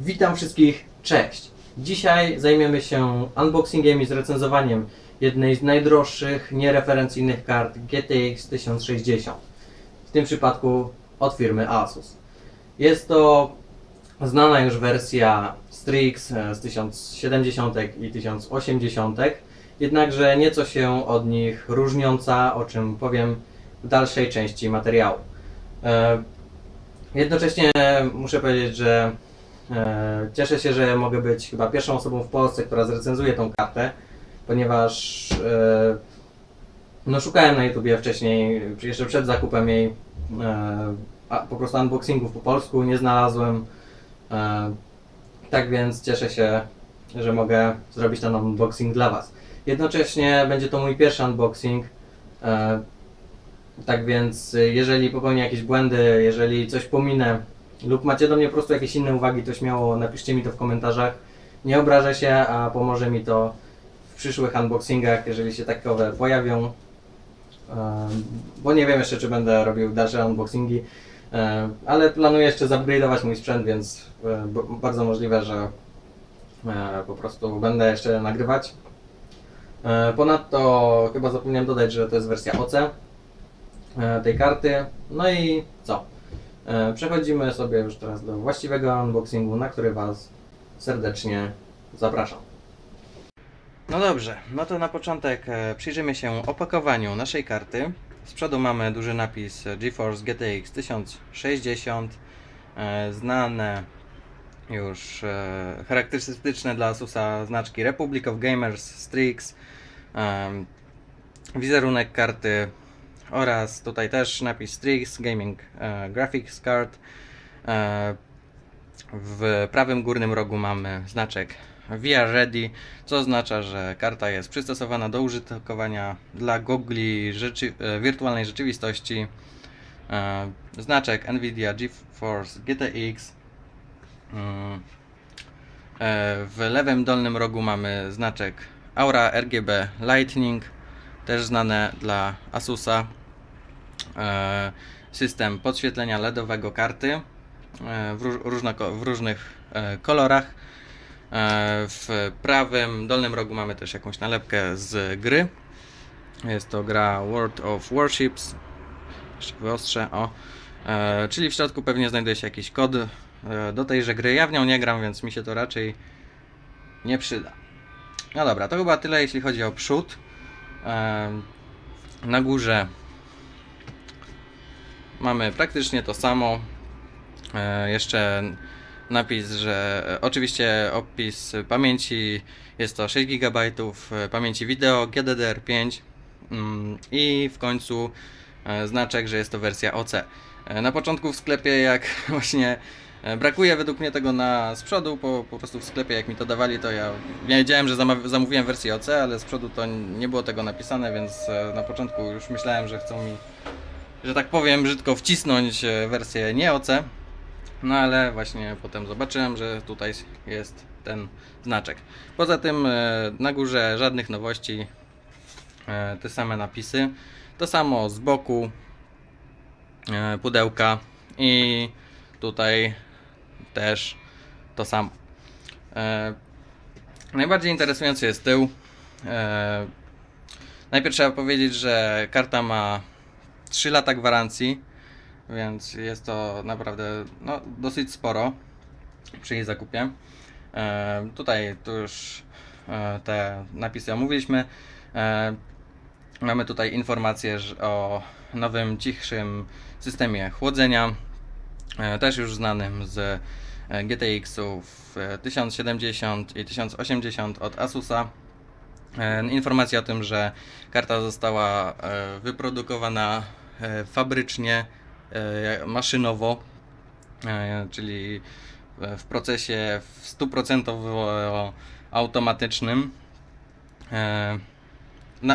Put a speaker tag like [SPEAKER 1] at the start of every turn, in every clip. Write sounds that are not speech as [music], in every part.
[SPEAKER 1] Witam wszystkich, cześć! Dzisiaj zajmiemy się unboxingiem i zrecenzowaniem jednej z najdroższych, niereferencyjnych kart GTX 1060. W tym przypadku od firmy Asus. Jest to znana już wersja Strix e, z 1070 i 1080, jednakże nieco się od nich różniąca, o czym powiem w dalszej części materiału. E, Jednocześnie muszę powiedzieć, że cieszę się, że mogę być chyba pierwszą osobą w Polsce, która zrecenzuje tą kartę, ponieważ e, no, szukałem na YouTubie wcześniej, jeszcze przed zakupem jej, e, po prostu unboxingów po polsku, nie znalazłem. E, tak więc cieszę się, że mogę zrobić ten unboxing dla Was. Jednocześnie będzie to mój pierwszy unboxing. E, tak więc, jeżeli popełnię jakieś błędy, jeżeli coś pominę lub macie do mnie po prostu jakieś inne uwagi, to śmiało napiszcie mi to w komentarzach. Nie obrażę się, a pomoże mi to w przyszłych unboxingach, jeżeli się takowe pojawią. Bo nie wiem jeszcze, czy będę robił dalsze unboxingi, ale planuję jeszcze zupgrade'ować mój sprzęt, więc bardzo możliwe, że e, po prostu będę jeszcze nagrywać. E, Ponadto chyba zapomniałem dodać, że to jest wersja OC e, tej karty. No i co? E, Przechodzimy sobie już teraz do właściwego unboxingu, na który Was serdecznie zapraszam. No dobrze, no to na początek e, przyjrzymy się opakowaniu naszej karty. Z przodu mamy duży napis GeForce GTX 1060, e, znane już charakterystyczne dla Asusa znaczki Republic of Gamers, Strix, wizerunek karty oraz tutaj też napis Strix Gaming e, Graphics Card. E, w prawym górnym rogu mamy znaczek VR Ready, co oznacza, że karta jest przystosowana do użytkowania dla gogli rzeczy, e, wirtualnej rzeczywistości. Znaczek Nvidia GeForce GTX. Mm. W lewym dolnym rogu mamy znaczek Aura RGB Lightning, też znane dla Asusa. E, System podświetlenia LEDowego karty e, w, róż, różnoko, w różnych e, kolorach. W prawym dolnym rogu mamy też jakąś nalepkę z gry. Jest to gra World of Warships. Jeszcze wyostrzę, o. Czyli w środku pewnie znajduje się jakiś kod do tejże gry. Ja w nią nie gram, więc mi się to raczej nie przyda. No dobra, to chyba tyle jeśli chodzi o przód. Na górze mamy praktycznie to samo. E, Jeszcze napis, że e, oczywiście opis pamięci jest to 6 GB e, pamięci wideo GDDR5 mm, i w końcu znaczek, że jest to wersja OC. Na początku w sklepie jak [laughs] właśnie brakuje według mnie tego na z przodu, po, po prostu w sklepie jak mi to dawali to ja wiedziałem, że zamówiłem wersję OC, ale z przodu to nie było tego napisane, więc na początku już myślałem, że chcą mi że tak powiem, brzydko wcisnąć e, wersję nie OC. No ale właśnie potem zobaczyłem, że tutaj jest ten znaczek. Poza tym e, na górze żadnych nowości, e, te same napisy. To samo z boku pudełka i tutaj też to samo. Najbardziej interesujący jest tył. Najpierw trzeba powiedzieć, że karta ma 3 lata gwarancji, więc jest to naprawdę no, dosyć sporo przy jej zakupie. E, tutaj tu już e, te napisy omówiliśmy. E, mamy tutaj informację o nowym, cichszym systemie chłodzenia, e, też już znanym z e, GTX-ów e, 1070 i 1080 od Asusa. E, Informacja o tym, że karta została e, wyprodukowana e, fabrycznie, e, maszynowo, e, czyli e, w procesie w 100% automatycznym. E,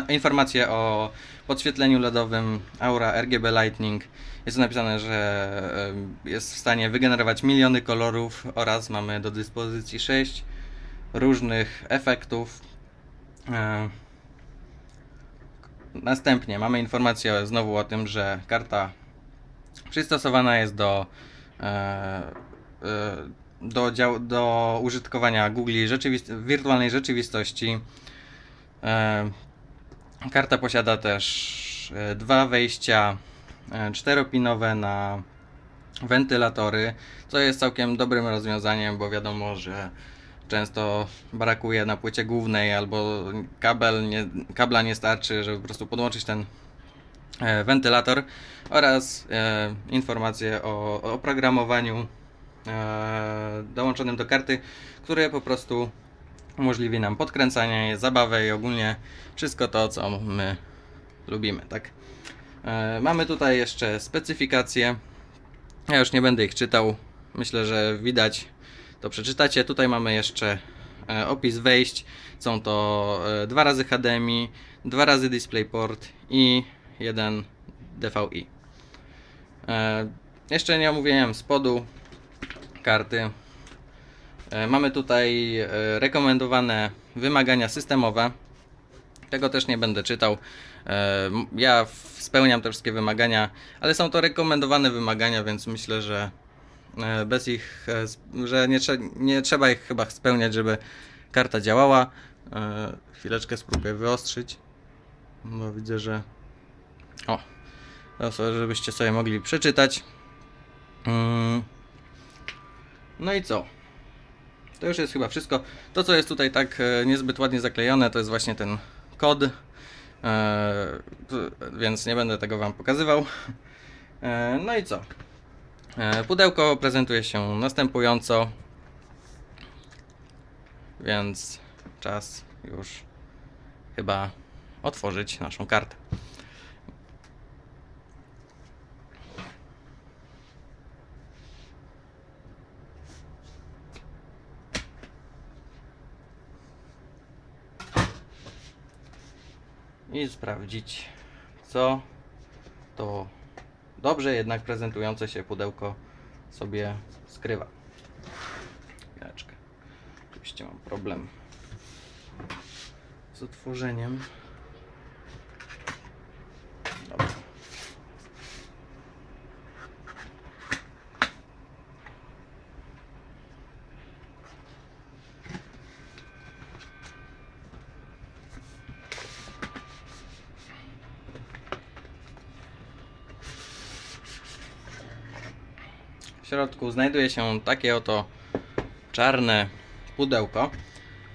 [SPEAKER 1] informacje o podświetleniu LEDowym Aura RGB Lightning. Jest napisane, że e, jest w stanie wygenerować miliony kolorów oraz mamy do dyspozycji 6 różnych efektów. Następnie mamy informację znowu o tym, że karta przystosowana jest do e, e,
[SPEAKER 2] do, dział, do użytkowania Google rzeczywist- wirtualnej rzeczywistości. E, karta posiada też dwa wejścia czteropinowe na wentylatory, co jest całkiem dobrym rozwiązaniem, bo wiadomo, że często brakuje na płycie głównej albo kabel nie, kabla nie starczy, żeby po prostu podłączyć ten e, wentylator oraz e, informacje o, o oprogramowaniu e, dołączonym do karty, które po prostu umożliwi nam podkręcanie, zabawę i ogólnie wszystko to, co my lubimy, tak? E, mamy tutaj jeszcze specyfikacje. Ja już nie będę ich czytał. Myślę, że widać, to przeczytacie. Tutaj mamy jeszcze e, opis wejść. Są to e, dwa razy HDMI, dwa razy DisplayPort i jeden DVI. E, jeszcze nie omówiłem spodu karty. Mamy tutaj rekomendowane wymagania systemowe. Tego też nie będę czytał. Ja spełniam te wszystkie wymagania, ale są to rekomendowane wymagania, więc myślę, że bez ich, e, że nie, nie trzeba ich chyba spełniać, żeby karta działała. E, Chwileczkę spróbuję wyostrzyć, bo widzę, że. O, żebyście sobie mogli przeczytać. Mm. No i co? To już jest chyba wszystko. To, co jest tutaj tak e, niezbyt ładnie zaklejone, to jest właśnie ten kod. E, więc nie będę tego Wam pokazywał. E, no i co? E, pudełko prezentuje się następująco. Więc czas już chyba otworzyć naszą kartę. i sprawdzić, co to dobrze jednak prezentujące się pudełko sobie skrywa. Chwileczkę. Oczywiście mam problem z otworzeniem. Dobra. W środku znajduje się takie oto czarne pudełko.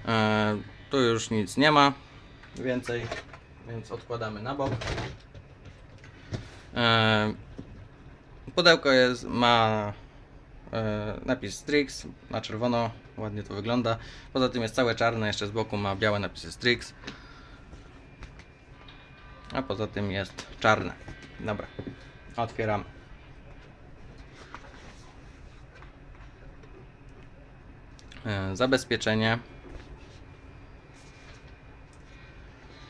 [SPEAKER 2] E, tu już nic nie ma więcej, więc odkładamy na bok. E, pudełko jest, ma e, napis Strix na czerwono, ładnie to wygląda. Poza tym jest całe czarne, jeszcze z boku ma białe napisy Strix. A poza tym jest czarne. Dobra, otwieramy. Zabezpieczenie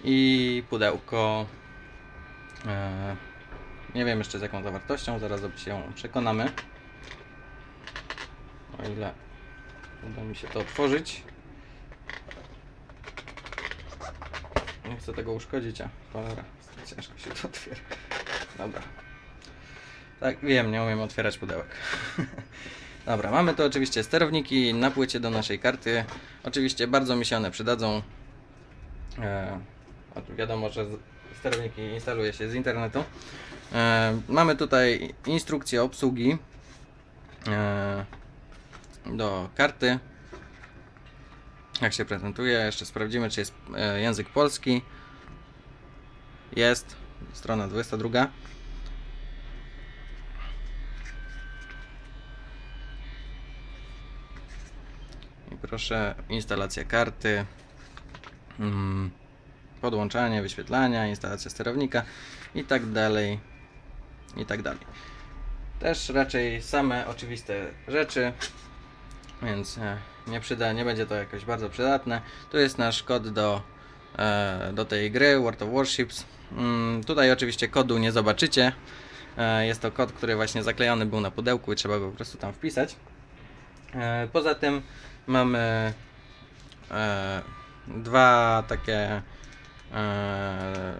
[SPEAKER 2] i pudełko. E, Nie wiem jeszcze z jaką zawartością, zaraz się przekonamy. O ile uda mi się to otworzyć. Nie chcę tego uszkodzić, a cholera, ciężko się to otwiera. Dobra. Tak, wiem, nie umiem otwierać pudełek. [laughs] Dobra, mamy tu oczywiście sterowniki na płycie do naszej karty. Oczywiście bardzo mi się one przydadzą. E, wiadomo, że sterowniki instaluje się z internetu. E, mamy tutaj instrukcję obsługi e, do karty. Jak się prezentuje, jeszcze sprawdzimy, czy jest e, język polski. Jest, strona 22. proszę, instalacja karty, mm, podłączanie, wyświetlania, instalacja sterownika i tak dalej, i tak dalej. Też raczej same oczywiste rzeczy, więc e, nie przyda, nie będzie to jakoś bardzo przydatne. Tu jest nasz kod do, e, do tej gry World of Warships. Mm, tutaj oczywiście kodu nie zobaczycie. E, jest to kod, który właśnie zaklejony był na pudełku i trzeba go po prostu tam wpisać. Poza tym mamy e, dwa takie e,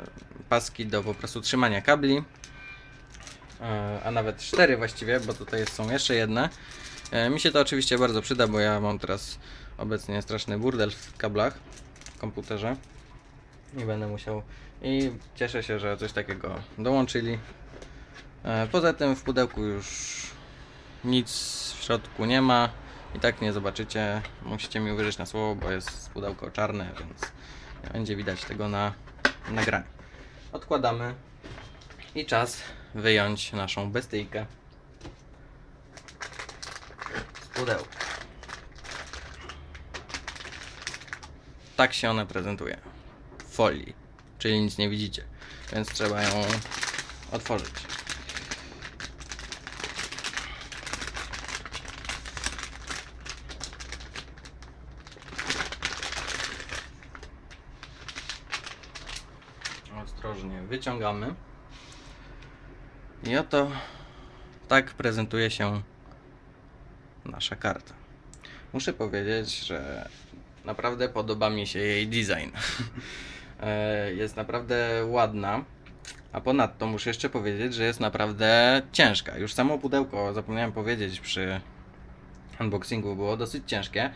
[SPEAKER 2] paski do po prostu trzymania kabli, e, a nawet cztery właściwie, bo tutaj są jeszcze jedne. E, Mi się to oczywiście bardzo przyda, bo ja mam teraz obecnie straszny burdel w kablach w komputerze. Nie będę musiał. I cieszę się, że coś takiego dołączyli. E, Poza tym w pudełku już nic w środku nie ma. I tak nie zobaczycie. Musicie mi uwierzyć na słowo, bo jest pudełko czarne, więc nie będzie widać tego na nagraniu. Odkładamy i czas wyjąć naszą bestyjkę z pudełka. Tak się ona prezentuje. W folii, czyli nic nie widzicie, więc trzeba ją otworzyć. I oto tak prezentuje się nasza karta. Muszę powiedzieć, że naprawdę podoba mi się jej design. [laughs] E, jest naprawdę ładna. A ponadto muszę jeszcze powiedzieć, że jest naprawdę ciężka. Już samo pudełko, zapomniałem powiedzieć przy unboxingu, było dosyć ciężkie.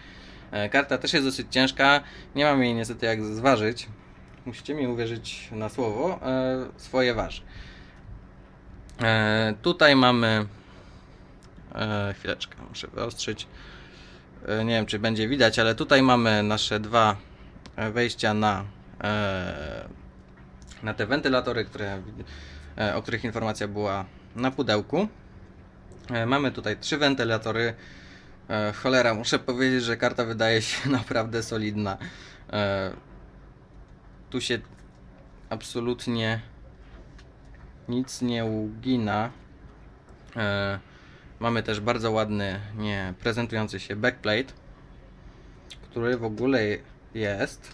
[SPEAKER 2] E, Karta też jest dosyć ciężka. Nie mam jej niestety jak zważyć. Musicie mi uwierzyć na słowo. E, swoje waży. E, tutaj mamy. E, chwileczkę, muszę wyostrzyć. Nie wiem, czy będzie widać, ale tutaj mamy nasze dwa wejścia na, na te wentylatory, które, o których informacja była na pudełku. Mamy tutaj trzy wentylatory. Cholera, muszę powiedzieć, że karta wydaje się [laughs] naprawdę solidna. Tu się absolutnie nic nie ugina. E, mamy też bardzo ładny, nie prezentujący się backplate, który w ogóle jest.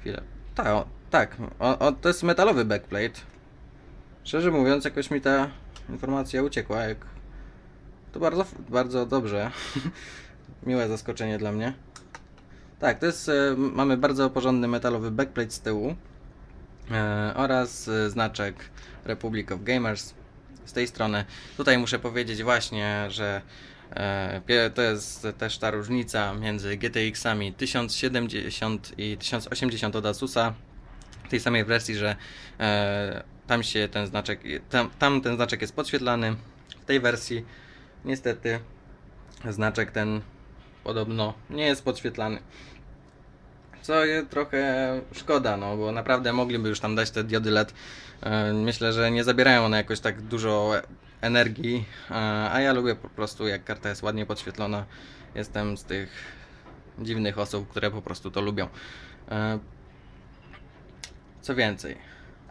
[SPEAKER 2] Chwilę. O, tak. O, o, to jest metalowy backplate. Szczerze mówiąc, jakoś mi ta informacja uciekła. Jak... To bardzo, bardzo dobrze. [laughs] Miłe zaskoczenie dla mnie. Tak, to jest. E, mamy bardzo porządny metalowy backplate z tyłu. E, oraz e, znaczek Republic of Gamers z tej strony. Tutaj muszę powiedzieć właśnie, że to jest też ta różnica między GTX-ami 1070 i 1080 od Asusa tej samej wersji, że tam się ten znaczek, tam, tam ten znaczek jest podświetlany. W tej wersji niestety znaczek ten podobno nie jest podświetlany. Co jest trochę szkoda, no bo naprawdę mogliby już tam dać te diody LED. E, Myślę, że nie zabierają one jakoś tak dużo energii, e, a ja lubię po prostu jak karta jest ładnie podświetlona. Jestem z tych dziwnych osób, które po prostu to lubią. E, Co więcej,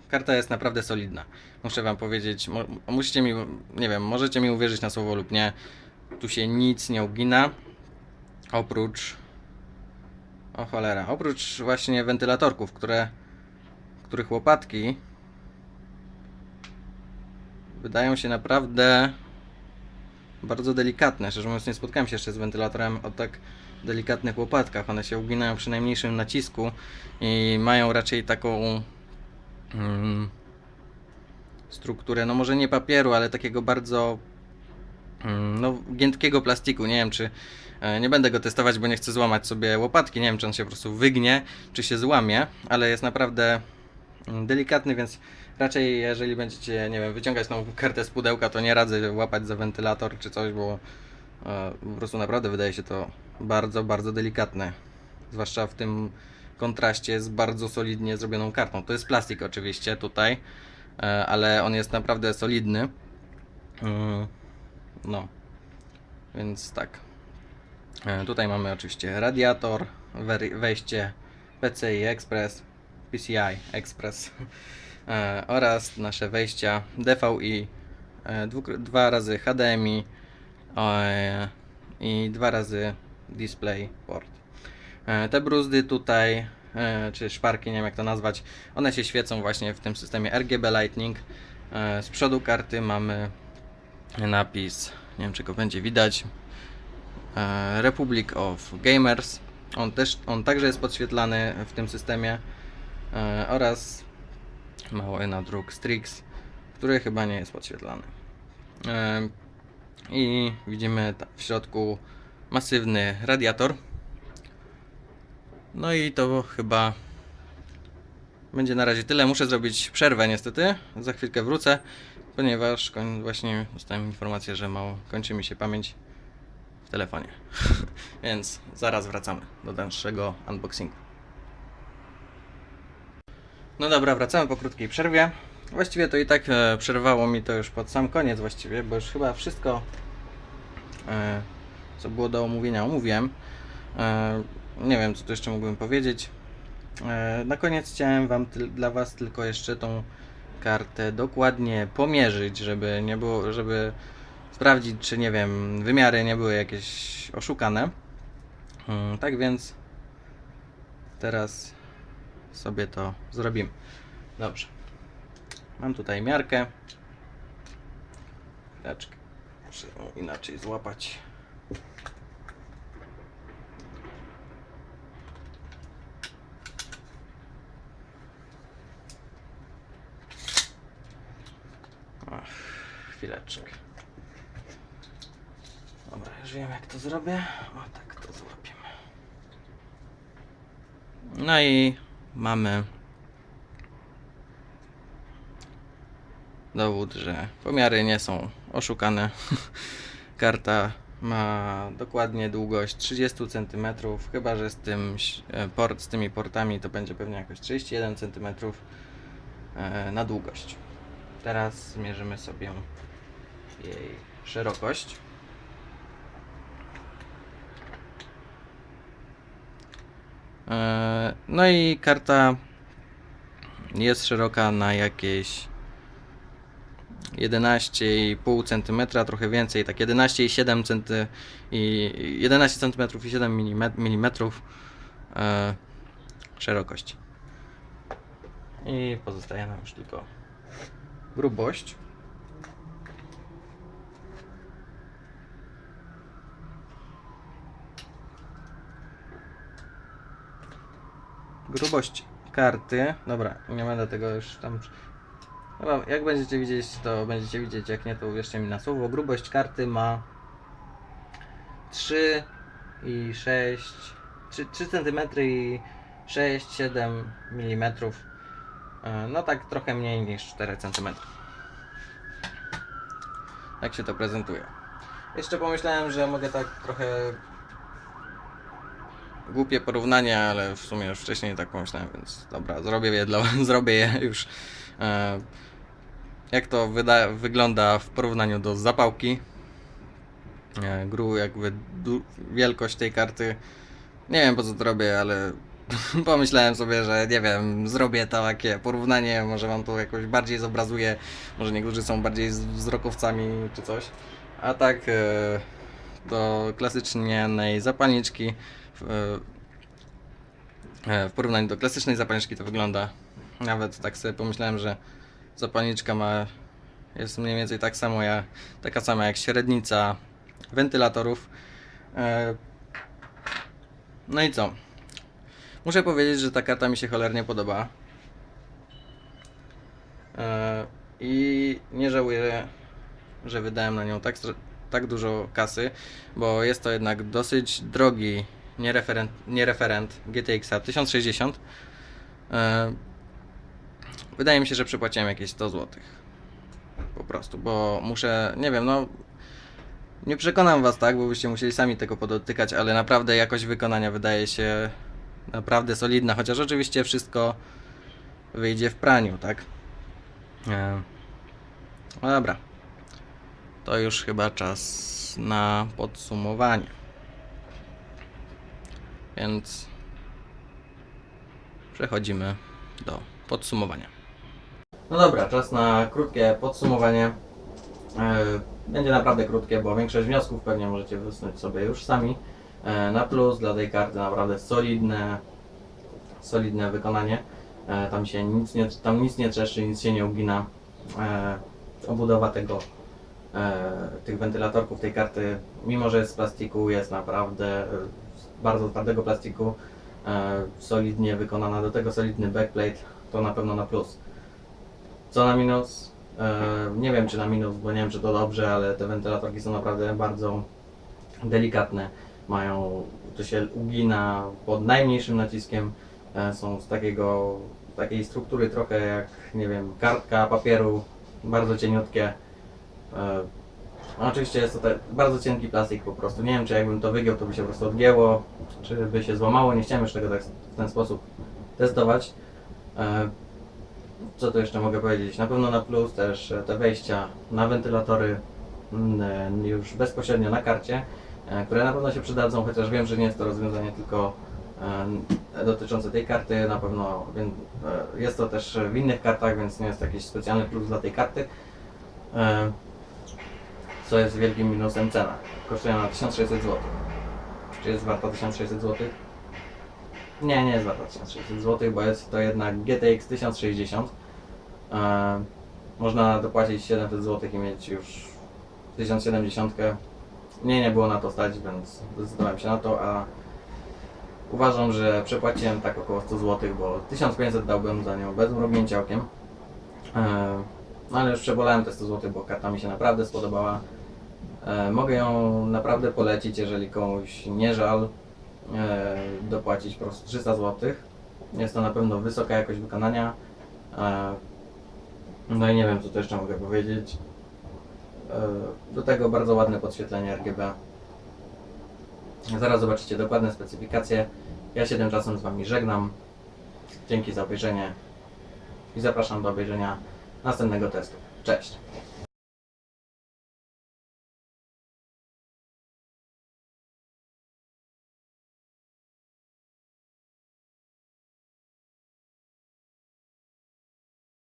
[SPEAKER 2] karta jest naprawdę solidna. Muszę wam powiedzieć, musicie mi, nie wiem, możecie mi uwierzyć na słowo lub nie. Tu się nic nie ugina. Oprócz o cholera. Oprócz właśnie wentylatorków, które, których łopatki wydają się naprawdę bardzo delikatne. Szczerze mówiąc, nie spotkałem się jeszcze z wentylatorem o tak delikatnych łopatkach. One się uginają przy najmniejszym nacisku i mają raczej taką mm, strukturę, no może nie papieru, ale takiego bardzo no, giętkiego plastiku. Nie wiem, czy E, Nie będę go testować, bo nie chcę złamać sobie łopatki. Nie wiem, czy on się po prostu wygnie, czy się złamie, ale jest naprawdę mm, delikatny, więc raczej jeżeli będziecie, nie wiem, wyciągać tą kartę z pudełka, to nie radzę łapać za wentylator czy coś, bo e, po prostu naprawdę wydaje się to bardzo, bardzo delikatne. Zwłaszcza w tym kontraście z bardzo solidnie zrobioną kartą. To jest plastik oczywiście tutaj, e, ale on jest naprawdę solidny. No, więc tak. E, Tutaj mamy oczywiście radiator, wejście PCI Express, PCI Express [laughs] e, oraz nasze wejścia DVI, e, dwa razy HDMI i dwa razy DisplayPort. E, Te bruzdy tutaj, czy szparki, nie wiem jak to nazwać, one się świecą właśnie w tym systemie RGB Lightning. Z przodu karty mamy napis, nie wiem czy go będzie widać, e, Republic of Gamers. On też, on także jest podświetlany w tym systemie e, oraz mały nadruk Strix, który chyba nie jest podświetlany. E, I widzimy w środku masywny radiator. No i to chyba będzie na razie tyle. Muszę zrobić przerwę niestety. Za chwilkę wrócę, ponieważ właśnie dostałem informację, że mało kończy mi się pamięć w telefonie. [laughs] Więc zaraz wracamy do dalszego unboxingu. No dobra, wracamy po krótkiej przerwie. Właściwie to i tak e, przerwało mi to już pod sam koniec właściwie, bo już chyba wszystko e, co było do omówienia omówiłem. E, nie wiem co tu jeszcze mógłbym powiedzieć. E, na koniec chciałem wam dla was tylko jeszcze tą kartę dokładnie pomierzyć, żeby nie było, żeby sprawdzić czy nie wiem, wymiary nie były jakieś oszukane. Mm, tak więc teraz sobie to zrobimy. Dobrze. Mam tutaj miarkę. Chwileczkę. Muszę inaczej złapać. Ach, chwileczkę. Dobra, już wiem jak to zrobię. O tak to złapiemy. No i mamy dowód, że pomiary nie są oszukane. [laughs] Karta ma dokładnie długość 30 cm, chyba że z, tym, e, port, z tymi portami to będzie pewnie jakoś 31 cm e, na długość. Teraz zmierzymy sobie jej szerokość. E, No i karta jest szeroka na jakieś 11,5 cm, trochę więcej, tak 11,7 cm i 11 cm i 7 mm e, szerokości. I pozostaje nam już tylko grubość. Grubość karty. Dobra, nie będę tego już tam. Chyba jak będziecie widzieć, to będziecie widzieć, jak nie, to uwierzcie mi na słowo. Grubość karty ma 3 i 6, 3, 3 cm i 6-7 mm. E, No tak trochę mniej niż 4 cm. Tak się to prezentuje. Jeszcze pomyślałem, że mogę tak trochę głupie porównanie, ale w sumie już wcześniej tak pomyślałem, więc dobra, zrobię je, dla, [laughs] zrobię je już. E, jak to wygląda w porównaniu do zapałki? E, gru, jakby wielkość tej karty. Nie wiem po co to robię, ale [laughs] pomyślałem sobie, że nie wiem, zrobię to takie porównanie, może wam to jakoś bardziej zobrazuje, może niektórzy są bardziej wzrokowcami czy coś. A tak e, do klasycznej zapalniczki w, e, w porównaniu do klasycznej zapalniczki to wygląda. Nawet tak sobie pomyślałem, że zapalniczka ma jest mniej więcej tak samo jak, taka sama jak średnica wentylatorów. E, No i co? Muszę powiedzieć, że ta karta mi się cholernie podoba. E, I nie żałuję, że wydałem na nią tak, tak dużo kasy, bo jest to jednak dosyć drogi niereferent, niereferent GTX 1060. E, Wydaje mi się, że przepłaciłem jakieś 100 zł. Po prostu, bo muszę, nie wiem, no. Nie przekonam was tak, bo byście musieli sami tego podotykać, ale naprawdę jakość wykonania wydaje się naprawdę solidna, chociaż oczywiście wszystko wyjdzie w praniu, tak? E, No dobra. To już chyba czas na podsumowanie. Więc przechodzimy do podsumowania. No dobra, czas na krótkie podsumowanie. E, Będzie naprawdę krótkie, bo większość wniosków pewnie możecie wysnuć sobie już sami. E, Na plus dla tej karty naprawdę solidne, solidne wykonanie. E, Tam się nic nie, tam nic nie trzeszczy, nic się nie ugina. E, Obudowa tego, tych wentylatorków tej karty, mimo że jest z plastiku, jest naprawdę bardzo twardego plastiku, solidnie wykonana. Do tego solidny backplate, to na pewno na plus. Co na minus?
[SPEAKER 1] Nie wiem czy na minus, bo nie wiem czy to dobrze, ale te wentylatorki są naprawdę bardzo delikatne. Mają, to się ugina pod najmniejszym naciskiem. E, są z takiego, takiej struktury trochę jak, nie wiem, kartka papieru, bardzo cieniutkie. E, no oczywiście jest to te, bardzo cienki plastik po prostu. Nie wiem czy jakbym to wygiął, to by się po prostu odgięło, czy by się złamało. Nie chciałem już tego tak w ten sposób testować. E, co tu jeszcze mogę powiedzieć? Na pewno na plus też te wejścia na wentylatory mm, już bezpośrednio na karcie, które na pewno się przydadzą, chociaż wiem, że nie jest to rozwiązanie tylko e, dotyczące tej karty, na pewno e, jest to też w innych kartach, więc nie jest to jakiś specjalny plus dla tej karty. E, Co jest wielkim minusem cena. Kosztuje ona 1600 zł. Czy jest warta 1600 zł? Nie, nie jest warta 1600 zł, bo jest to jednak GTX 1060. E, można dopłacić 700 zł i mieć już 1070. Mnie nie było na to stać, więc zdecydowałem się na to, a uważam, że przepłaciłem tak około 100 zł, bo 1500 dałbym za nią bez mrugnięcia okiem. E, no ale już przebolałem te 100 zł, bo karta mi się naprawdę spodobała. E, mogę ją naprawdę polecić, jeżeli komuś nie żal e, dopłacić po prostu 300 zł. Jest to na pewno wysoka jakość wykonania. No i nie wiem, co tu jeszcze mogę powiedzieć. E, do tego bardzo ładne podświetlenie RGB. Zaraz zobaczycie dokładne specyfikacje. Ja się tymczasem z Wami żegnam. Dzięki za obejrzenie i zapraszam do obejrzenia następnego testu. Cześć!